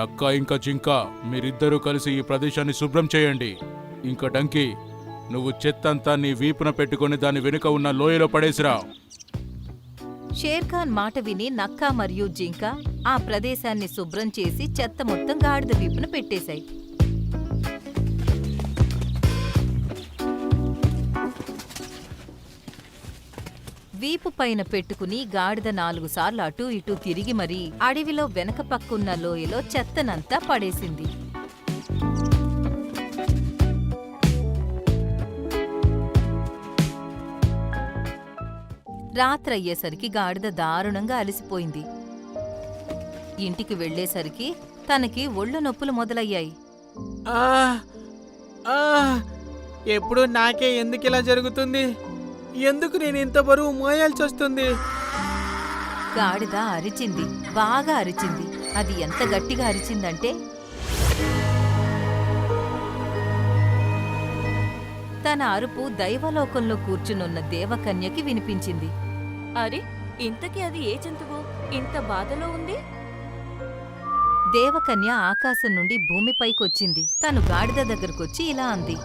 నక్క ఇంకా జింక మీరిద్దరూ కలిసి ఈ ప్రదేశాన్ని శుభ్రం చేయండి. ఇంకా డంకి నువ్వు చెత్తంతా నీ వీపున పెట్టుకొని దాని వెనుక ఉన్న లోయలో పడేసిరా. షేర్ఖాన్ మాట విని నక్క మరియు జింక ఆ ప్రదేశాన్ని శుభ్రం చేసి చెత్త మొత్తం గాడిద వీపున పెట్టేశాయి. వీపు పైన పెట్టుకుని గాడిద నాలుగు సార్లు అటూ ఇటూ తిరిగి మరీ అడవిలో వెనక పక్కున్న లోయలో చెత్తనంతా పడేసింది. రాత్రయ్యేసరికి గాడిద దారుణంగా అలసిపోయింది. ఇంటికి వెళ్ళేసరికి తనకి ఒళ్ళు నొప్పులు మొదలయ్యాయి. ఎప్పుడు నాకే ఎందుకు ఇలా జరుగుతుంది? ఎందుకు నేను ఇంత బరువు మోయాల్సి వస్తుంది? గాడిద అరిచింది బాగా అరిచింది. అది ఎంత గట్టిగా అరిచిందంటే తన అరుపు దైవలోకంలో కూర్చునున్న దేవకన్యకి వినిపించింది. అరే ఇంతకీ అది ఏ జంతువు? ఇంత బాధలో ఉంది? దేవకన్య ఆకాశం నుండి భూమిపైకొచ్చింది. తను గాడిద దగ్గరకొచ్చి ఇలా అంది.